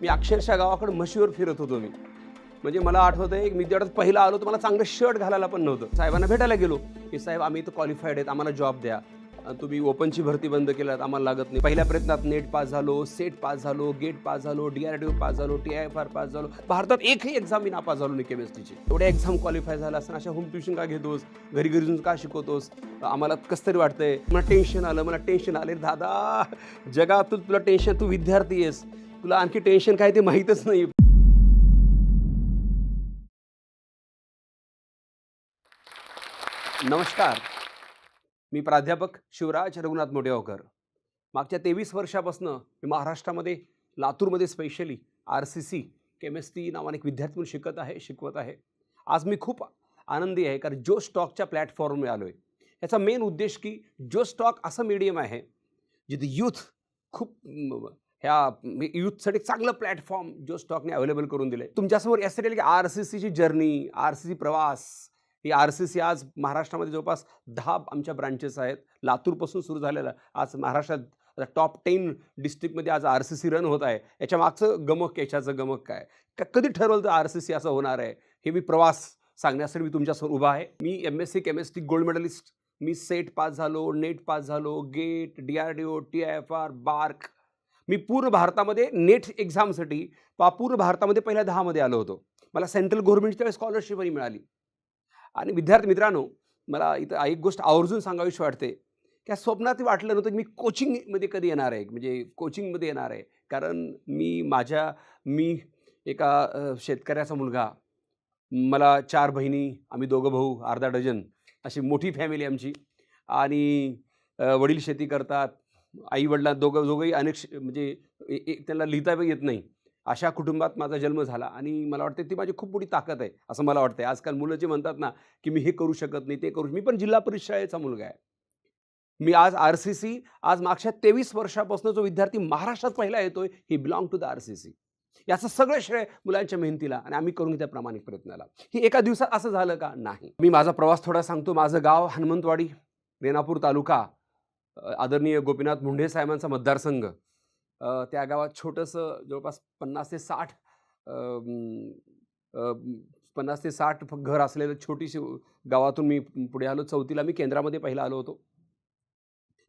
मी अक्षरशः गावाकडे म्हशीवर फिरत होतो मी. म्हणजे मला आठवतं आहे मी तेवढ्यात पहिला आलो तर मला चांगलं शर्ट घालायला पण नव्हतं. साहेबांना भेटायला गेलो की साहेब आम्ही इथं क्वालिफाईड आहेत आम्हाला जॉब द्या. तुम्ही ओपनची भरती बंद केल्यात आम्हाला लागत नाही. पहिल्या प्रयत्नात नेट पास झालो सेट पास झालो गेट पास झालो डी आर डी पास झालो T I F R pass झालो. भारतात एकही एक्झाम मी नापास झालो नाही केमिस्ट्रीची एवढ्या एक्झाम क्वालिफाय झाला असताना अशा होम ट्युशन का घेतोस? घरी घरी जाऊन का शिकवतोस? आम्हाला कसं तरी वाटतंय? मला टेन्शन आलं मला टेन्शन आले. दादा जगातून तुला टेन्शन तू विद्यार्थी आहेस. तुला आणखी टेन्शन काय ते माहीतच नाही. नमस्कार. मी प्राध्यापक शिवराज रघुनाथ मोटेगावकर. मागच्या तेवीस वर्षापासून मी महाराष्ट्रामध्ये लातूरमध्ये specially R C C chemistry नावाने एक विद्यार्थी म्हणून शिकत आहे शिकवत आहे. आज मी खूप आनंदी आहे कारण जो स्टॉकच्या प्लॅटफॉर्मवर आलो आहे याचा मेन उद्देश की जो स्टॉक असं मीडियम आहे जिथे यूथ खूप ह्या यूथसाठी चांगलं प्लॅटफॉर्म जो स्टॉकने अवेलेबल करून दिलं आहे तुमच्यासमोर यासाठी आलं की आर सी सीची जर्नी आर सी सी प्रवास ही आर सी सी आज महाराष्ट्रामध्ये जवळपास दहा आमच्या ब्रांचेस आहेत. लातूरपासून सुरू झालेलं आज महाराष्ट्रात टॉप टेन डिस्ट्रिक्टमध्ये आज आर सी सी रन होत आहे. याच्या मागचं गमक याच्याचं गमक काय? का कधी ठरवलं तर आर सी सी असं होणार आहे? हे मी प्रवास सांगण्यासाठी मी तुमच्यासमोर उभा आहे. मी M S C chemistry gold medalist मी सेट पास झालो नेट पास झालो GATE D R D O T I F R BARC मी पूर्ण भारतामध्ये नेट एक्झामसाठी पा पूर्ण भारतामध्ये पहिल्या दहामध्ये आलो होतो. मला सेंट्रल गव्हर्नमेंटच्या त्यावेळेस स्कॉलरशिपही मिळाली. आणि विद्यार्थी मित्रांनो मला इथं एक गोष्ट आवर्जून सांगावीशी वाटते. त्या स्वप्नात वाटलं नव्हतं की मी कोचिंगमध्ये कधी येणार आहे म्हणजे कोचिंगमध्ये येणार आहे. कारण मी माझ्या मी एका शेतकऱ्याचा मुलगा. मला चार बहिणी आम्ही दोघं भाऊ अर्धा डझन अशी मोठी फॅमिली आमची. आणि वडील शेती करतात. आई वडिला दोघं दोघंही अनेक म्हणजे एक त्यांना लिहिता येत नाही. अशा कुटुंबात माझा जन्म झाला आणि मला वाटते ती माझी खूप मोठी ताकद आहे असं मला वाटतं आजकाल मुलं जे म्हणतात ना की मी हे करू शकत नाही ते करू मी पण जिल्हा परिषद शाळेचा मुलगा आहे. मी आज आर सी सी आज मागच्या तेवीस वर्षापासून जो विद्यार्थी महाराष्ट्रात पहिला येतोय ही belong to the R C C. याचं सगळं श्रेय मुलांच्या मेहनतीला आणि आम्ही करून त्या प्रामाणिक प्रयत्नाला. ही एका दिवसात असं झालं का? नाही. मी माझा प्रवास थोडा सांगतो. माझं गाव हनुमंतवाडी रेणापूर तालुका. आदरणीय गोपीनाथ मुंढे साहेबांचा मतदारसंघ. त्या गावात छोटंसं जवळपास पन्नास ते साठ पन्नास ते साठ घर असलेलं छोटीशी गावातून मी पुढे आलो. चौथीला मी केंद्रामध्ये पहिला आलो होतो.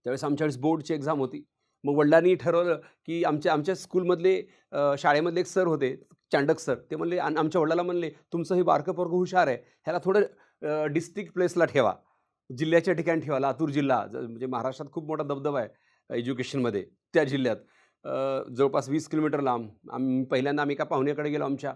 त्यावेळेस आमच्या वेळेस बोर्डची एक्झाम होती. मग वडिलांनी ठरवलं की आमच्या आमच्या स्कूलमधले शाळेमधले एक सर होते चांडक सर. ते म्हणले आणि आमच्या वडिलाला म्हणले तुमचं हे बारकं पोरगं हुशार आहे. ह्याला थोडं डिस्ट्रिक्ट प्लेसला ठेवा. जिल्ह्याच्या ठिकाणी ठेवा लातूर जिल्हा ज- म्हणजे महाराष्ट्रात खूप मोठा दबदबा आहे एज्युकेशनमध्ये त्या जिल्ह्यात. जवळपास वीस किलोमीटर लांब. आम्ही पहिल्यांदा आम्ही एका पाहुण्याकडे गेलो आमच्या.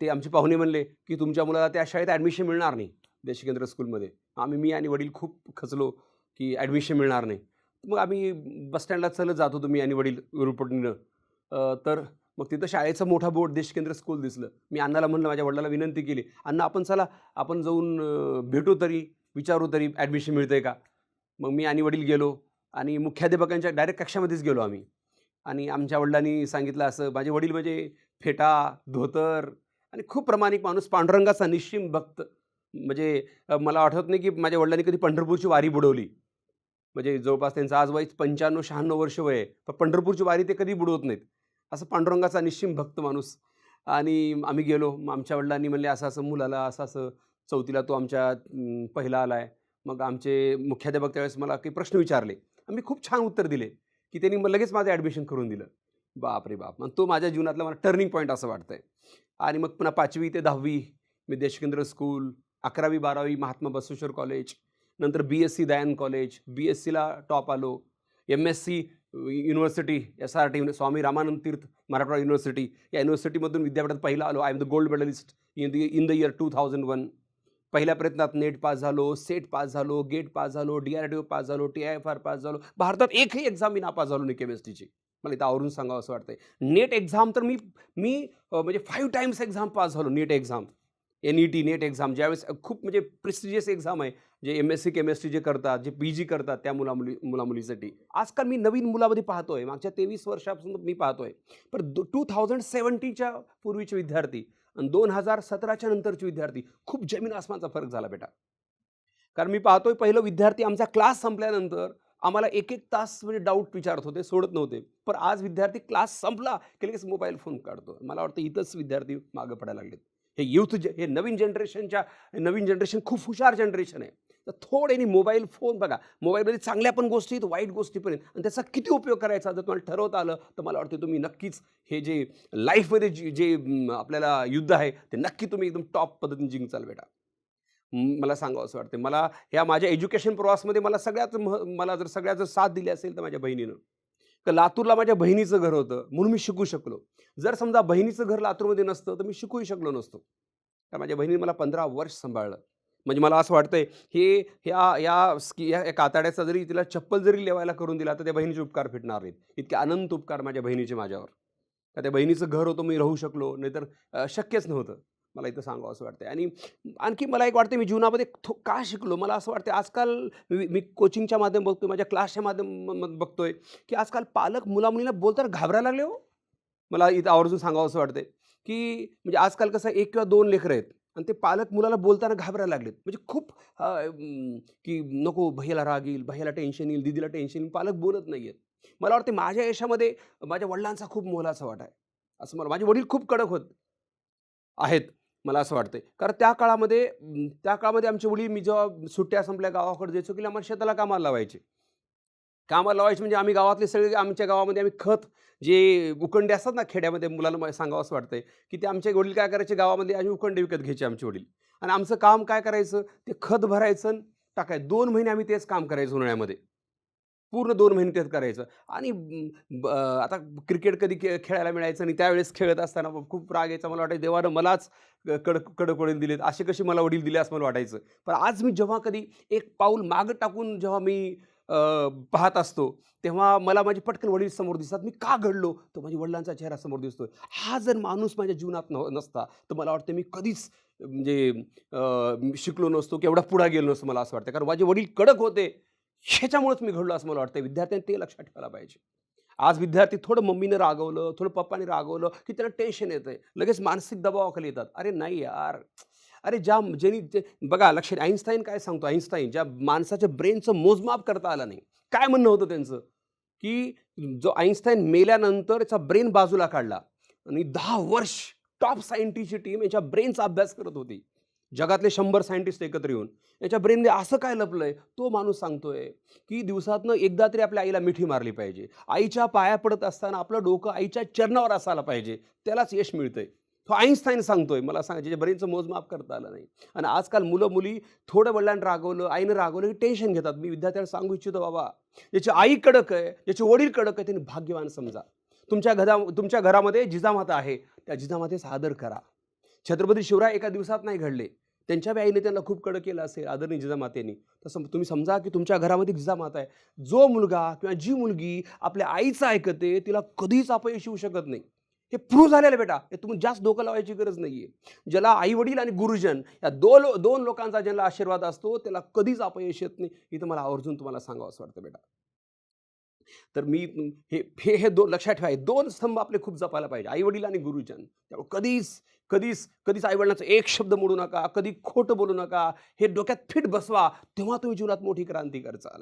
ते आमचे पाहुणे म्हणले की तुमच्या मुलाला त्या शाळेत ॲडमिशन मिळणार नाही देशकेंद्र स्कूलमध्ये. आम्ही मी आणि वडील खूप खचलो की ॲडमिशन मिळणार नाही. मग आम्ही बसस्टँडला चलत जात होतो मी आणि वडील रुपटणीनं. तर मग तिथं शाळेचं मोठा बोर्ड देशकेंद्र स्कूल दिसलं. मी अण्णाला म्हणलं माझ्या वडिलाला विनंती केली अण्णा आपण चला आपण जाऊन भेटू तरी. विचारू तरी ॲडमिशन मिळतं आहे का? मग मी आणि वडील गेलो आणि मुख्याध्यापकांच्या डायरेक्ट कक्षामध्येच गेलो आम्ही. आणि आमच्या वडिलांनी सांगितलं असं माझे वडील म्हणजे फेटा धोतर आणि खूप प्रमाणिक माणूस पांडुरंगाचा निश्चिम भक्त. म्हणजे मला आठवत नाही की माझ्या वडिलांनी कधी पंढरपूरची वारी बुडवली. म्हणजे जवळपास त्यांचं आज वय पंच्याण्णव शहाण्णव वर्ष वय आहे. पण पंढरपूरची वारी ते कधी बुडवत नाहीत. असं पांडुरंगाचा निश्चिम भक्त माणूस. आणि आम्ही गेलो. मग आमच्या वडिलांनी म्हणले असं असं मुलाला असं असं चौथीला तो आमच्या पहिला आला आहे मग आमचे मुख्याध्यापक त्यावेळेस मला काही प्रश्न विचारले. आम्ही खूप छान उत्तर दिले की त्यांनी मग लगेच माझं ॲडमिशन करून दिलं. बाप रे बाप. मग तो माझ्या जीवनातला मला टर्निंग पॉईंट असं वाटतं आहे आणि मग पुन्हा पाचवी ते दहावी मी देशकेंद्र स्कूल अकरावी बारावी महात्मा बसवेश्वर कॉलेज नंतर B S C Dayanand college B S सीला टॉप आलो. M S C university S R T Swami Ramanand Teerth Marathwada university या युनिव्हर्सिटीमधून विद्यापीठात पहिला आलो. I am the gold medalist in the in the year two thousand one पहिल्या प्रयत्नात NET pass झालो सेट पास झालो गेट पास झालो D R D O pass झालो T I F R pass झालो. भारतात एकही एक्झाम मी नापास झालो नाही केमिस्ट्रीची. मला इथं आवरून सांगावं असं वाटतंय. नेट एक्झाम तर मी मी म्हणजे फाईव्ह टाईम्स एक्झाम पास झालो NET exam. N E T NET exam. ज्यावेळेस खूप म्हणजे प्रिस्टिजियस एक्झाम आहे जे एम एस सी केमिस्ट्री जे करतात जे पी जी करतात त्या मुला मुली मुलामुलीसाठी. आजकाल मी नवीन मुलामध्ये पाहतोय. मागच्या तेवीस वर्षापासून मी पाहतोय. पण टू थाउजंड सेवन्टीच्या पूर्वीचे विद्यार्थी आणि दोन हजार सतराच्या नंतरचे विद्यार्थी खूप जमीन आसमानचा फरक झाला बेटा. कारण मी पाहतोय पहिलं विद्यार्थी आमचा क्लास संपल्यानंतर आम्हाला एक एक तास म्हणजे डाऊट विचारत होते सोडत नव्हते. पण आज विद्यार्थी क्लास संपला की लगेच मोबाईल फोन काढतो. मला वाटतं इथंच विद्यार्थी मागं पडायला लागलेत. हे युथ जे हे नवीन जनरेशनच्या नवीन जनरेशन खूप हुशार जनरेशन आहे. तर थोड्याने मोबाईल फोन बघा. मोबाईलमध्ये चांगल्या पण गोष्टी आहेत वाईट गोष्टी पण आहेत. आणि त्याचा किती उपयोग करायचा? जर तुम्हाला ठरवता आलं तर मला वाटतं तुम्ही नक्कीच हे जे लाईफमध्ये जे जे आपल्याला युद्ध आहे ते नक्की तुम्ही एकदम टॉप पद्धतीने जिंकचाल बेटा. मला सांगावं असं वाटते मला ह्या माझ्या एज्युकेशन प्रवासमध्ये मला सगळ्याच मह मला जर सगळ्यात जर साथ दिली असेल तर माझ्या बहिणीनं. तर लातूरला माझ्या बहिणीचं घर होतं म्हणून मी शिकू शकलो. जर समजा बहिणीचं घर लातूरमध्ये नसतं तर मी शिकूही शकलो नसतो. कारण माझ्या बहिणीने मला पंधरा वर्ष सांभाळलं. म्हणजे मला असं वाटतंय हे ह्या या स्की या कातड्याचा जरी तिला चप्पल जरी लेवायला करून दिला तर त्या बहिणीचे उपकार फिटणार नाहीत. इतके अनंत उपकार माझ्या बहिणीचे माझ्यावर. का त्या बहिणीचं घर होतं मी राहू शकलो नाहीतर शक्यच नव्हतं. मला इथं सांगावं असं वाटतं आणि आणखी मला एक वाटतं मी जीवनामध्ये थो का शिकलो? मला असं वाटतं आजकाल मी मी कोचिंगच्या माध्यम बघतोय माझ्या क्लासच्या माध्यम बघतोय की आजकाल पालक मुलामुलींना बोलताना घाबरायला लागले हो. मला इथं आवर्जून सांगावं असं वाटतंय की म्हणजे आजकाल कसं एक किंवा दोन लेकरं आहेत. आणि ते पालक मुलाला बोलताना घाबरायला लागलेत. म्हणजे खूप की नको भैयाला राग येईल भैयाला टेन्शन येईल दिदीला टेन्शन येईल पालक बोलत नाही आहेत मला वाटते माझ्या यशामध्ये माझ्या वडिलांचा खूप मोलाचा वाटा आहे. असं मला माझे वडील खूप कडक होत आहेत मला असं वाटतंय. कारण त्या काळामध्ये त्या काळामध्ये आमचे वडील मी जेव्हा सुट्ट्या संपल्या गावाकडे जायचो की आम्हाला शेताला कामाला लावायचे. कामाला लावायचे म्हणजे आम्ही गावातले सगळे आमच्या गावामध्ये आम्ही खत जे उकंडे असतात ना खेड्यामध्ये मुलाला सांगावं असं वाटतंय की ते आमचे वडील काय करायचे गावामध्ये आम्ही उकंडे विकत घ्यायचे आमचे वडील. आणि आमचं काम काय करायचं ते खत भरायचं आणि टाकायचं. दोन महिने आम्ही तेच काम करायचं उन्हाळ्यामध्ये. पूर्ण दोन महिने तेच करायचं. आणि ब- आता क्रिकेट कधी खे खेळायला मिळायचं आणि त्यावेळेस खेळत असताना खूप राग यायचा मला वाटायचं देवानं मलाच कडक कडक वडील दिलेत. असे कसे मला वडील दिले असं मला वाटायचं. पण आज मी जेव्हा कधी एक पाऊल मागं टाकून जेव्हा मी पाहत असतो. तेव्हा मला माझे पटकन वडील समोर दिसतात. मी का घडलो? तर माझ्या वडिलांचा चेहरा समोर दिसतोय. हा जर माणूस माझ्या जीवनात न नसता तर मला वाटतं मी कधीच म्हणजे शिकलो नसतो की एवढा पुढा गेलो नसतो मला असं वाटतं. कारण माझे वडील कडक होते. ह्याच्यामुळेच मी घडलो असं मला वाटतं. विद्यार्थ्यांनी ते लक्षात ठेवायला पाहिजे. आज विद्यार्थी थोडं मम्मीने रागवलं थोडं पप्पाने रागवलं की त्यांना टेन्शन येतं लगेच मानसिक दबावाखाली येतात. अरे नाही यार. अरे ज्या ज्यांनी जे बघा लक्षात आईन्स्टाईन काय सांगतो? आईन्स्टाईन ज्या माणसाच्या ब्रेनचं मोजमाप करता आलं नाही. काय म्हणणं होतं त्यांचं? की जो आईन्स्टाईन याचा ब्रेन बाजूला काढला आणि दहा वर्ष टॉप सायंटिस्टची टीम याच्या ब्रेनचा अभ्यास करत होती. जगातले शंभर सायंटिस्ट एकत्र येऊन. याच्या ब्रेनमध्ये असं काय लपलंय? तो माणूस सांगतोय की दिवसातनं एकदा तरी आपल्या आईला मिठी मारली पाहिजे. आईच्या पाया पडत असताना आपलं डोकं आईच्या चरणावर असायला पाहिजे. त्यालाच यश मिळतंय. तो आईन्स्टाईन सांगतोय मला सांगा ज्याच्या ब्रेनचं मोजमाप करता आलं नाही. आणि आजकाल मुलं मुली थोडं वडिलांना रागवलं आईनं रागवलं की टेन्शन घेतात. मी विद्यार्थ्याला सांगू इच्छितो बाबा ज्याची आई कडक आहे ज्याचे वडील कडक आहे त्यांनी भाग्यवान समजा. तुमच्या घरा तुमच्या घरामध्ये जिजामाता आहे त्या जिजामातेस आदर करा. छत्रपती शिवराय एका दिवसात नाही घडले. त्यांच्या बी आईने त्यांना खूप कडक केलं असेल आदरणीय जिजामातेने. तसं तुम्ही समजा की तुमच्या घरामध्ये जिजामाता आहे. जो मुलगा किंवा जी मुलगी आपल्या आईचं ऐकते तिला कधीच अपयश येऊ शकत नाही. हे प्रूव्ह झालेलं बेटा. हे तुम्ही जास्त डोकं लावायची गरज नाही आहे ज्याला आई वडील आणि गुरुजन या दोन दोन लोकांचा ज्याला आशीर्वाद असतो त्याला कधीच अपयश येत नाही. इथं मला आवर्जून तुम्हाला सांगावं असं वाटतं बेटा. तर मी हे हे हे दोन लक्षात ठेवा हे दोन स्तंभ आपले खूप जपायला पाहिजे. आई वडील आणि गुरुजन. त्यामुळे कधीच कधीच कधीच आईवडिलांचा एक शब्द मोडू नका कधी खोटं बोलू नका. हे डोक्यात फिट बसवा. तेव्हा तुम्ही जीवनात मोठी क्रांती करचाल.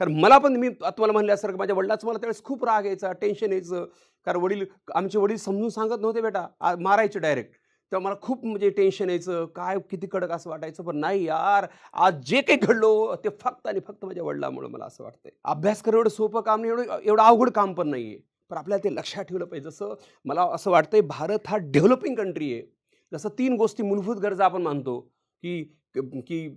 कारण मला पण मी तुम्हाला म्हणल्यासारखं माझ्या वडिलाचं मला त्यावेळेस खूप राग यायचा टेन्शन यायचं. कारण वडील आमचे वडील समजून सांगत नव्हते बेटा. मारायचे डायरेक्ट तेव्हा मला खूप म्हणजे टेन्शन यायचं. काय किती कडक असं वाटायचं. पण नाही यार आज जे काही घडलो हो, ते फक्त आणि फक्त माझ्या वडिलामुळं मला असं वाटतंय. अभ्यास करणं एवढं सोपं काम नाही एवढं एवढं अवघड काम पण नाही आहे पण आपल्याला ते लक्षात ठेवलं पाहिजे. जसं मला असं वाटतंय भारत हा डेव्हलपिंग कंट्री आहे. जसं तीन गोष्टी मूलभूत गरजा आपण मानतो की की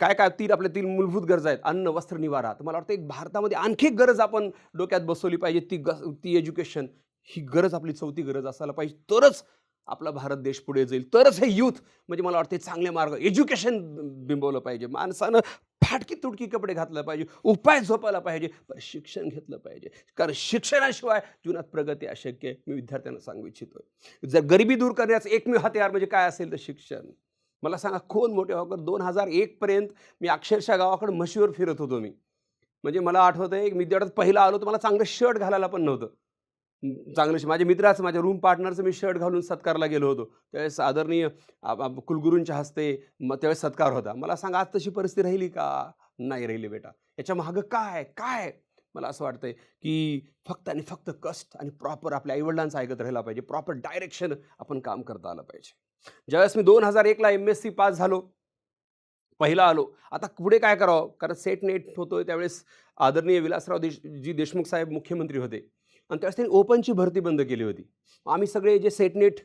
काय काय तीन आपल्या तीन मूलभूत गरजा आहेत. अन्न वस्त्र निवारा. तर मला वाटतं एक भारतामध्ये आणखी एक गरज आपण डोक्यात बसवली पाहिजे ती ग ती एज्युकेशन. ही गरज आपली चौथी गरज असायला पाहिजे. तरच आपला भारत देश पुढे जाईल. तरच हे यूथ म्हणजे मला वाटते चांगले मार्ग एज्युकेशन बिंबवलं पाहिजे. माणसानं फाटकी तुटकी कपडे घातलं पाहिजे उपाय झोपायला पाहिजे पण शिक्षण घेतलं पाहिजे. कारण शिक्षणाशिवाय जीवनात प्रगती अशक्य मी विद्यार्थ्यांना सांगू इच्छितो जर गरिबी दूर करण्याचं एकमेव हत्यार म्हणजे काय असेल तर शिक्षण. मला सांगा कोण मोठे व्हावं दोन हजार एकपर्यंत मी अक्षरशः गावाकडे म्हशीवर फिरत होतो मी. म्हणजे मला आठवतं आहे मी विद्यार्थ्यात पहिला आलो तर मला चांगलं शर्ट घालायला पण नव्हतं. चांगलं श- माझ्या मित्राचं माझ्या रूम पार्टनरचं मी शर्ट घालून सत्कारला गेलो होतो. त्यावेळेस आदरणीय कुलगुरूंच्या हस्ते मग त्यावेळेस सत्कार होता. मला सांगा आज तशी परिस्थिती राहिली का? नाही राहिली बेटा. याच्या मागं काय? काय? मला असं वाटतंय की फक्त आणि फक्त कष्ट आणि प्रॉपर आपल्या आईवडिलांचं ऐकत राहिला पाहिजे. प्रॉपर डायरेक्शन आपण काम करता आलं पाहिजे. ज्यावेळेस मी दोन हजार एकला एम एस सी पास झालो पहिला आलो आता पुढे काय करावं? कारण सेट नेट होतोय त्यावेळेस आदरणीय विलासराव देश जी देशमुख साहेब मुख्यमंत्री होते. आणि त्यावेळेस त्यांनी ओपनची भरती बंद केली होती. आम्ही सगळे जे सेट नेट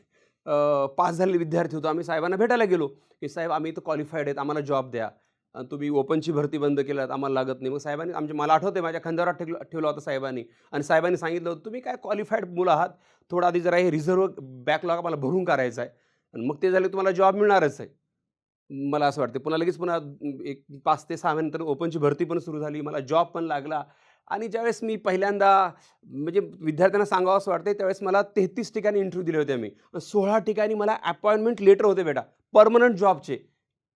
पास झालेले विद्यार्थी होतो आम्ही साहेबांना भेटायला गेलो की साहेब आम्ही इथं क्वालिफाईड आहेत आम्हाला जॉब द्या. आणि तुम्ही ओपनची भरती बंद केल्यात आम्हाला लागत नाही. मग साहेबांनी आमच्या मला आठवते माझ्या खांद्यावर ठेवलं ठेवला होतं होता साहेबांनी. आणि साहेबांनी सांगितलं होतं तुम्ही काय क्वालिफाईड मुलं आहात? थोडं आधी जरा हे रिझर्व बॅकलॉग आम्हाला भरून करायचं आहे. आणि मग ते झाले तुम्हाला जॉब मिळणारच आहे. मला असं वाटतं पुन्हा लगेच पुन्हा एक पाच ते सहा महिन्यानंतर ओपनची भरती पण सुरू झाली. मला जॉब पण लागला. आणि ज्यावेळेस मी पहिल्यांदा म्हणजे विद्यार्थ्यांना सांगावं असं वाटतं त्यावेळेस मला तेहतीस ठिकाणी इंटरव्ह्यू दिले होते मी. सोळा ठिकाणी मला अपॉइंटमेंट लेटर होते बेटा. परमनंट जॉबचे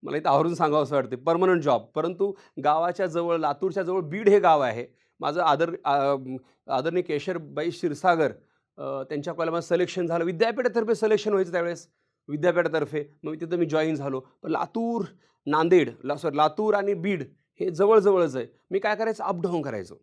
मला इथं आवरून सांगावं असं वाटते परमनंट जॉब परंतु गावाच्या जवळ लातूरच्या जवळ बीड हे गाव आहे. माझं आदर आदरणीय केशरबाई क्षीरसागर त्यांच्या कॉलेजमध्ये सिलेक्शन झालं. विद्यापीठातर्फे सिलेक्शन व्हायचं त्यावेळेस. विद्यापीठातर्फे. मग तिथं मी जॉईन झालो. पण लातूर नांदेड ला सॉरी लातूर आणि बीड हे जवळजवळच आहे. मी काय करायचं? अपडाऊन करायचो.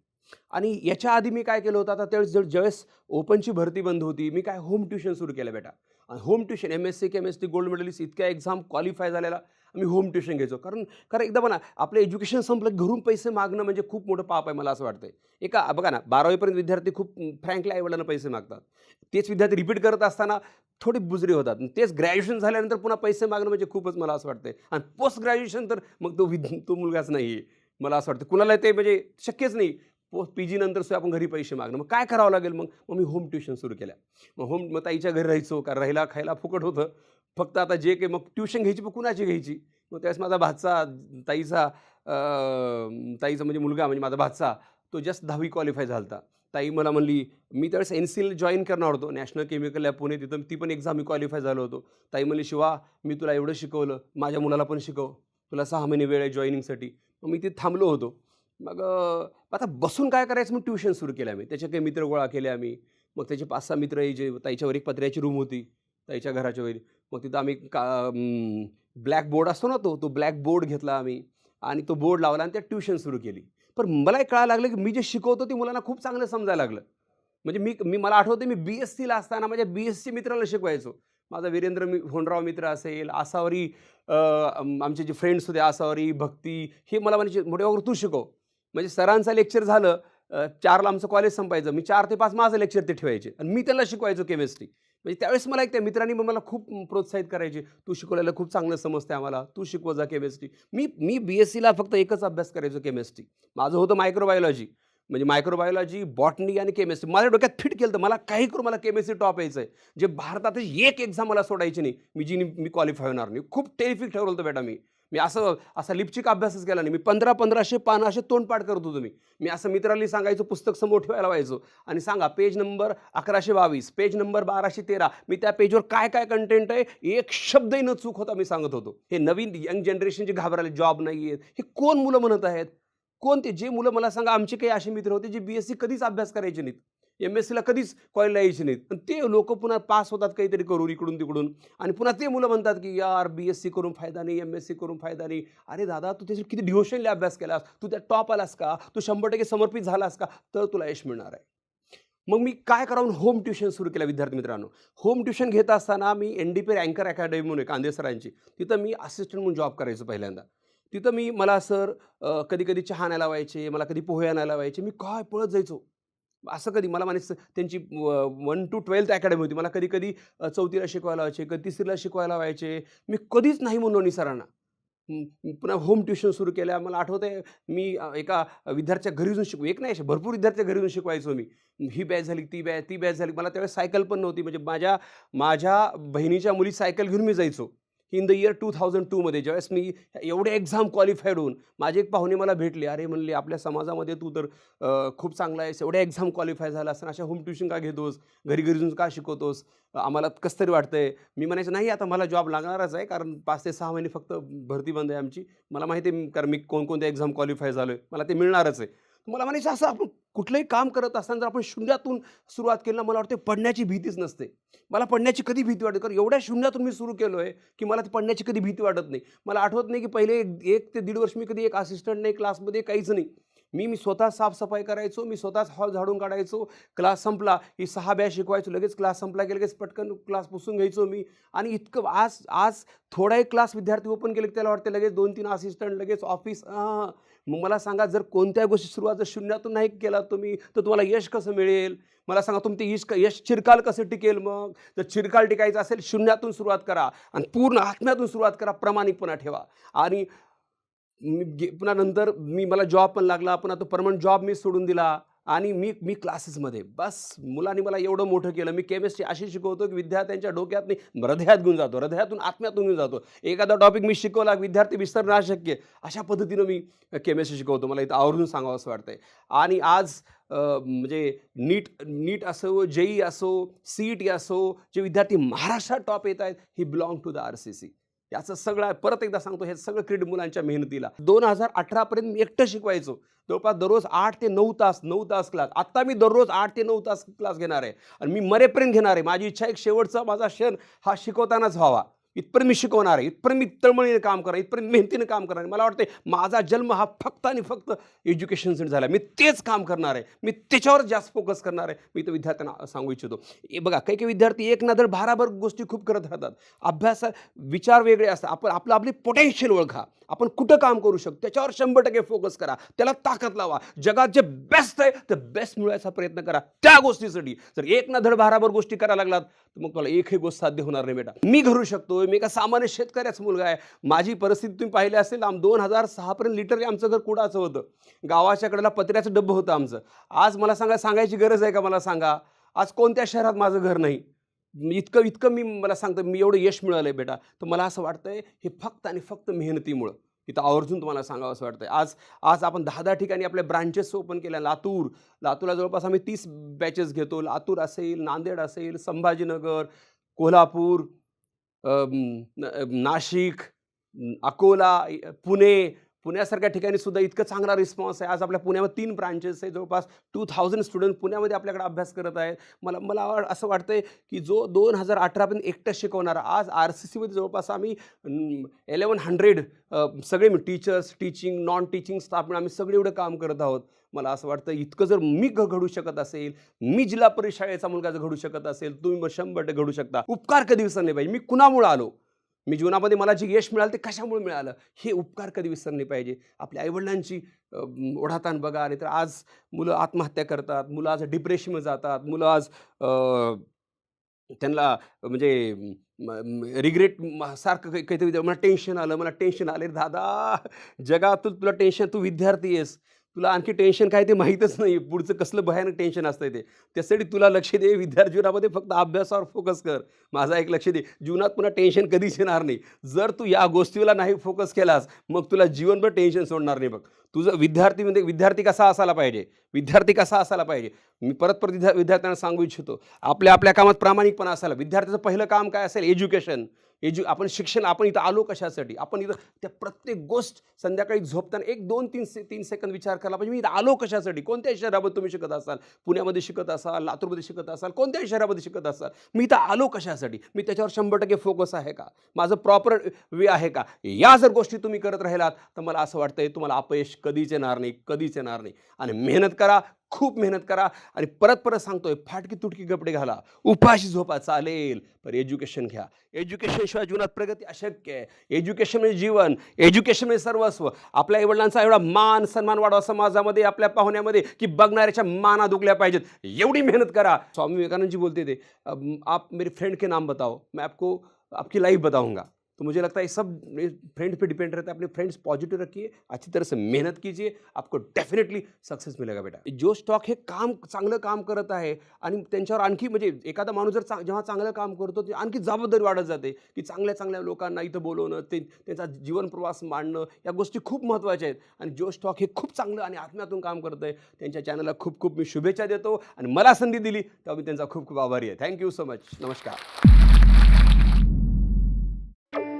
आणि याच्या आधी मी काय केलं होतं? आता त्यावेळेस जर ज्यावेळेस ओपनची भरती बंद होती मी काय होम ट्युशन सुरू केलं बेटा. आणि home tuition M S C chem S C gold medalist इतक्या एक्झाम क्वालिफाय झालेला. मी होम ट्युशन घ्यायचो. कारण कारण एकदा बघा आपलं एज्युकेशन संपलं घरून पैसे मागणं म्हणजे खूप मोठं पाप आहे मला असं वाटतं एका बघा ना बारावीपर्यंत विद्यार्थी खूप फ्रँकली आईवडिलांना पैसे मागतात. तेच विद्यार्थी रिपीट करत असताना थोडे बुजरे होतात. तेच ग्रॅज्युएशन झाल्यानंतर पुन्हा पैसे मागणं म्हणजे खूपच मला असं वाटतं आणि पोस्ट ग्रॅज्युएशन तर मग तो विद तो मुलगाच नाही आहे मला असं वाटतं. कुणाला ते म्हणजे शक्यच नाही. पोस्ट पी जी नंतर सुद्धा आपण घरी पैसे मागणं. मग काय करावं लागेल मग? मग मी होम ट्युशन सुरू केल्या. मग होम मग ताईच्या घरी राहायचो. का राहायला खायला फुकट होतं. फक्त आता जे काही मग ट्युशन घ्यायची मग कुणाची घ्यायची? मग त्यावेळेस माझा भाचा ताईचा ताईचा म्हणजे मुलगा म्हणजे माझा भाचा तो जस्ट दहावी क्वालिफाय झाला होता ताई मला म्हणली मी त्यावेळेस एन सी एल जॉईन करणार होतो नॅशनल केमिकल लॅब पुणे तिथं ती पण एक्झाम मी क्वालिफाय झालो होतो. ताई म्हणली शिवा मी तुला एवढं शिकवलं माझ्या मुलाला पण शिकव तुला सहा महिने वेळ आहे जॉईनिंगसाठी मग मी तिथे थांबलो होतो. मग आता बसून काय करायचं मग ट्युशन सुरू केलं आम्ही. त्याचे काही मित्र गोळा केले आम्ही. मग त्याचे पाच सहा मित्र जे ताईच्यावर एक पत्र्याची रूम होती ताईच्या घराच्या वरी मग तिथं आम्ही का ब्लॅक बोर्ड असतो ना तो तो ब्लॅक बोर्ड घेतला आम्ही आणि तो बोर्ड लावला आणि त्या ट्युशन सुरू केली. पण मला एक कळायला लागलं की मी जे शिकवतो ते मुलांना खूप चांगलं समजायला लागलं. म्हणजे मी मी मला आठवतं मी बी एस सीला असताना माझ्या बी एस सी मित्राला शिकवायचो. माझा वीरेंद्र मी होंडराव मित्र असेल आसावरी आमचे जे फ्रेंड्स होते आसावरी भक्ती हे मला म्हणजे मोठ्या वगैरे तू शिकव. म्हणजे सरांचं लेक्चर झालं चारला आमचं कॉलेज संपायचं. मी चार ते पाच माझं लेक्चर ते ठेवायचे. आणि मी त्यांना शिकवायचो केमिस्ट्री म्हणजे त्यावेळेस मला एक त्या मित्रांनी मग मला खूप प्रोत्साहित करायचे तू शिकवलेलं खूप चांगलं समजते आम्हाला तू शिकव जा केमिस्ट्री मी मी बी एस सीला फक्त एकच अभ्यास करायचो केमिस्ट्री माझं होतं मायक्रोबायोलॉजी म्हणजे मायक्रोबायोलॉजी बॉटनी आणि केमिस्ट्री माझ्या डोक्यात फिट केलं तर मला काही करू मला केमिस्ट्री टॉप यायचं आहे जे भारतात एक एक्झाम मला सोडायची नाही मी जी मी क्वालिफाय होणार नाही. खूप टेरिफिक ठरवलं होतं बेटा मी. मी असं असा लिपचिक अभ्यासच केला नाही. मी पंधरा पंधराशे पानं असे तोंडपाठ करत होतो मी. मी असं मित्रांनी सांगायचो पुस्तक समोर ठेवायला व्हायचो आणि सांगा पेज नंबर अकराशे बावीस पेज नंबर बाराशे तेरा मी त्या पेजवर काय काय कंटेंट आहे? एक शब्दही न चूक होता मी सांगत होतो. हे नवीन यंग जनरेशन जे घाबरायला जॉब नाही आहेत. हे कोण मुलं म्हणत आहेत? कोणते जे मुलं मला सांगा आमचे काही असे मित्र होते जे बी एस सी कधीच अभ्यास करायचे नाहीत. एम एस सीला कधीच कॉलेजला यायचे नाहीत. पण ते लोक पुन्हा पास होतात काहीतरी करून इकडून तिकडून. आणि पुन्हा ते मुलं म्हणतात की यार बी एस सी करून फायदा नाही एम एस सी करून फायदा नाही. अरे दादा तू त्याच्यावर किती डिव्होशनली अभ्यास केलास? तू त्या टॉप आलास का? तू शंभर टक्के समर्पित झालास का? तर तुला यश मिळणार आहे. मग मी काय करावं? होम ट्युशन सुरू केलं विद्यार्थी मित्रांनो. होम ट्युशन घेत असताना मी एन डी पी अँकर अकॅडमी म्हणून कांदे सरांची. तिथं मी असिस्टंट म्हणून जॉब करायचो पहिल्यांदा. तिथं मी मला सर कधी कधी चहा आणायला लावायचे मला कधी पोहे आणायला लावायचे. मी काय पळत जायचो. असं कधी? मला म्हणायचं त्यांची वन टू ट्वेल्थ अकॅडमी होती. मला कधी कधी चौथीला शिकवायला व्हायचे कधी तिसरीला शिकवायला व्हायचे. मी कधीच नाही म्हणलो नाही सरांना पुन्हा होम ट्युशन सुरू केल्या. मला आठवतंय मी एका विद्यार्थ्याच्या घरी जाऊन शिकू एक नाही असे भरपूर विद्यार्थ्या घरी जाऊन शिकवायचो मी. ही बॅच झाली ती बॅच ती बॅच झाली. मला त्यावेळेस सायकल पण नव्हती. म्हणजे माझ्या माझ्या बहिणीच्या मुली सायकल घेऊन मी जायचो. In the year two thousand टूमध्ये ज्यावेळेस मी एवढे एक्झाम क्वालिफाईड होऊन माझे एक पाहुणे मला भेटले अरे म्हणले आपल्या समाजामध्ये तू तर खूप चांगला आहेस एवढ्या एक्झाम क्वालिफाय झाला असताना अशा होम ट्युशन का घेतोस घरी घरी जाऊन का शिकवतोस आम्हाला कसं तरी वाटतंय? मी म्हणायचं नाही आता मला जॉब लागणारच आहे कारण पाच ते सहा महिने फक्त भरती बंद आहे आमची. मला माहिती आहे कारण मी कोणकोणत्या एक्झाम क्वालिफाय झालो आहे मला ते मिळणारच आहे. मला म्हणायचं असं आपण कुठलंही काम करत असताना जर आपण शून्यातून सुरुवात केली ना मला वाटते पडण्याची भीतीच नसते. मला पडण्याची कधी भीती वाटत कारण एवढ्या शून्यातून मी सुरू केलो आहे की मला ती पडण्याची कधी भीती वाटत नाही. मला आठवत नाही की पहिले एक एक ते दीड वर्ष मी कधी एक असिस्टंट नाही क्लासमध्ये काहीच नाही. मी मी स्वतः साफसफाई करायचो मी स्वतःच हॉल झाडून काढायचो क्लास संपला ही सहा बॅच शिकवायचो लगेच क्लास संपला की लगेच पटकन क्लास पुसून घ्यायचो मी. आणि इतकं आज आज थोडा एक क्लास विद्यार्थी ओपन केले की त्याला वाटतं लगेच दोन तीन असिस्टंट लगेच ऑफिस हां मग मला सांगा जर कोणत्या गोष्टी सुरुवात जर शून्यातून नाही केला तुम्ही तर तुम्हाला यश कसं मिळेल? मला सांगा तुमचे यश यश चिरकाल कसं टिकेल मग? जर चिरकाल टिकायचं असेल शून्यातून सुरुवात करा आणि पूर्ण आत्म्यातून सुरुवात करा प्रामाणिकपणा ठेवा. आणि मी गे पुन्हा नंतर मी मला जॉब पण लागला पुन्हा तो परमनंट जॉब मी सोडून दिला. आणि मी मी क्लासेसमध्ये. बस मुलांनी मला एवढं मोठं केलं. मी केमिस्ट्री अशी शिकवतो की विद्यार्थ्यांच्या डोक्यात नाही हृदयात घेऊन जातो. हृदयातून आत्म्यातून घेऊन जातो. एखादा टॉपिक मी शिकवला विद्यार्थी विसरणं अशक्य. अशा पद्धतीनं मी केमिस्ट्री शिकवतो. मला इथं आवर्जून सांगावं असं वाटतंय. आणि आज म्हणजे नीट नीट असो जेई असो सी ई टी असो जे विद्यार्थी महाराष्ट्रात टॉप येत आहेत ही belong to the R C C याचं सगळं परत एकदा सांगतो हे सगळं क्रीड मुलांच्या मेहनतीला. दोन हजार अठरापर्यंत मी एकटं शिकवायचो. जवळपास दररोज आठ ते नऊ तास नऊ तास क्लास आत्ता मी दररोज आठ ते नऊ तास क्लास घेणार आहे. आणि मी मरेपर्यंत घेणार आहे. माझी इच्छा एक शेवटचा माझा क्षण हा शिकवतानाच व्हावा. इथपर्यंत मी शिकवणार आहे इथपर्यंत मी तळमळीने काम करणार इथपर्यंत मेहनतीने काम करणार आहे. मला वाटते माझा जन्म हा फक्त आणि फक्त एज्युकेशनसाठी झाला. मी तेच काम करणार आहे. मी त्याच्यावर जास्त फोकस करणार आहे. मी तर विद्यार्थ्यांना सांगू इच्छितो. हे बघा काही काही विद्यार्थी एक नादर धड भाराभर गोष्टी खूप करत राहतात. अभ्यास विचार वेगळे असतात. आपण आपलं आपली पोटेन्शियल ओळखा. आपण कुठं काम करू शकतो? त्याच्यावर शंभर टक्के फोकस करा. त्याला ताकद लावा. जगात जे बेस्ट आहे ते बेस्ट मिळवायचा प्रयत्न करा. त्या गोष्टीसाठी. जर एक ना धड भाराभर गोष्टी करायला लागलात तर मग तुम्हाला एकही गोष्ट साध्य होणार नाही बेटा. मी घडू शकतो मी एका सामान्य शेतकऱ्याचा मुलगा आहे. माझी परिस्थिती तुम्ही पाहिली असेल आम दोन हजार सहापर्यंत लिटर आमचं घर कुडाचं होतं. गावाच्या कडेला पत्र्याचं डब्बं होतं आमचं. आज मला सांगा सांगायची गरज आहे का मला सांगा? आज कोणत्या शहरात माझं घर नाही? मी इतकं इतकं मी मला सांगतो मी एवढं यश मिळालं आहे बेटा. तर मला असं वाटतं आहे हे फक्त आणि फक्त मेहनतीमुळं. इथं आवर्जून तुम्हाला सांगावं असं आहे आज आज आपण दहा दहा ठिकाणी आपल्या ब्रांचेस ओपन केल्या. लातूर लातूरला जवळपास आम्ही तीस बॅचेस घेतो. लातूर असेल नांदेड असेल संभाजीनगर कोल्हापूर नाशिक अकोला पुणे पुण्यासारख्या ठिकाणी सुद्धा इतकं चांगला रिस्पॉन्स आहे. आज आपल्या पुण्यामध्ये तीन ब्रांचेस आहे. जवळपास टू थाउजंड स्टुडंट पुण्यामध्ये आपल्याकडे अभ्यास करत आहेत. मला मला असं असं वाटतंय की जो दोन हजार अठरापर्यंत एकटं शिकवणारा. आज आर सी सीमध्ये जवळपास आम्ही एलेवन हंड्रेड सगळे teachers teaching non teaching staff म्हणून आम्ही सगळे एवढं काम करत आहोत. मला असं वाटतं इतकं जर मी घडू शकत असेल मी जिल्हा परिषद शाळेचा मुलगा जर घडू शकत असेल तुम्ही मग शंभर टक्के घडू शकता. उपकार कधी विसरले पाहिजे मी कुणामुळे आलो? मी जीवनामध्ये मला जे यश मिळालं ते कशामुळे मिळालं? हे उपकार कधी विसरले पाहिजे. आपल्या आईवडिलांची ओढाताण बघा नाही तर आज मुलं आत्महत्या करतात मुलं आज डिप्रेशनमध्ये जातात मुलं आज त्यांना म्हणजे रिग्रेट सारखं काही काहीतरी मला टेन्शन आलं मला टेन्शन आले दादा जगातून तुला टेन्शन तू विद्यार्थी आहेस. तुला आणखी टेन्शन काय ते माहीतच नाही पुढचं कसलं भयानक टेन्शन असतं ते. त्यासाठी तुला लक्ष दे विद्यार्थी जीवनामध्ये फक्त अभ्यासावर फोकस कर. माझा एक लक्ष दे. जीवनात पुन्हा टेन्शन कधीच येणार नाही. जर तू या गोष्टीला नाही फोकस केलास मग तुला जीवनभर टेन्शन सोडणार नाही बघ. तुझं विद्यार्थी म्हणजे विद्यार्थी कसा असायला पाहिजे? विद्यार्थी कसा असायला पाहिजे? मी परत परत विद्यार्थ्यांना सांगू इच्छितो. आपल्या आपल्या कामात प्रामाणिकपणा असायला. विद्यार्थ्याचं पहिलं काम काय असेल? एज्युकेशन एज्यु आपण शिक्षण आपण इथं आलो कशासाठी? आपण इथं त्या प्रत्येक गोष्ट संध्याकाळी झोपताना एक दोन तीन से तीन सेकंद विचार करायला पाहिजे. मी इथं आलो कशासाठी? कोणत्याही शहरामध्ये तुम्ही शिकत असाल? पुण्यामध्ये शिकत असाल? लातूरमध्ये शिकत असाल? कोणत्याही शहरामध्ये शिकत असाल? मी इथं आलो कशासाठी? मी त्याच्यावर शंभर टक्के फोकस आहे का? माझं प्रॉपर वे आहे का? या जर गोष्टी तुम्ही करत राहिलात तर मला असं वाटतंय तुम्हाला अपयश कधीच येणार नाही कधीच येणार नाही. आणि मेहनत करा खूप मेहनत करा आणि परत परत सांगतोय फाटकी तुटकी कपडे घाला. उपाशी झोपा चालेल. पण एज्युकेशन घ्या. एज्युकेशन शिवाय जीवनात प्रगती अशक्य आहे. एज्युकेशन म्हणजे जीवन. एज्युकेशन म्हणजे सर्वस्व. आपल्या आईवडिलांचा एवढा मान सन्मान वाढवा समाजामध्ये आपल्या पाहुण्यामध्ये की बघणाऱ्याच्या माना दुखल्या पाहिजेत. एवढी मेहनत करा. स्वामी विवेकानंदजी बोलते ते आप मेरे फ्रेंड के नाम बताओ. मैं आपको आपकी लाइफ बताऊंगा. तो मुझे लगता है ये सब फ्रेंड पे डिपेंड रहता है अपने फ्रेंड्स पॉजिटिव रखिए अच्छी तरह से मेहनत कीजिए आपको डेफिनेटली सक्सेस मिलेगा बेटा। जो स्टॉक हे काम चांगलं काम करत आहे आणि त्यांच्यावर आणखी म्हणजे एखादा माणूस जर जेव्हा चांगलं काम करतो ते आणखी जबाबदारी वाढत जाते की चांगल्या चांगल्या लोकांना इथं बोलवणं ते त्यांचा जीवन प्रवास मांडणं या गोष्टी खूप महत्त्वाच्या आहेत. आणि जो स्टॉक हे खूप चांगलं आणि आत्म्यातून काम करत आहे त्यांच्या चॅनलला खूप खूप मी शुभेच्छा देतो. आणि मला संधी दिली तेव्हा मी त्यांचा खूप खूप आभारी आहे. थँक्यू सो मच नमस्कार.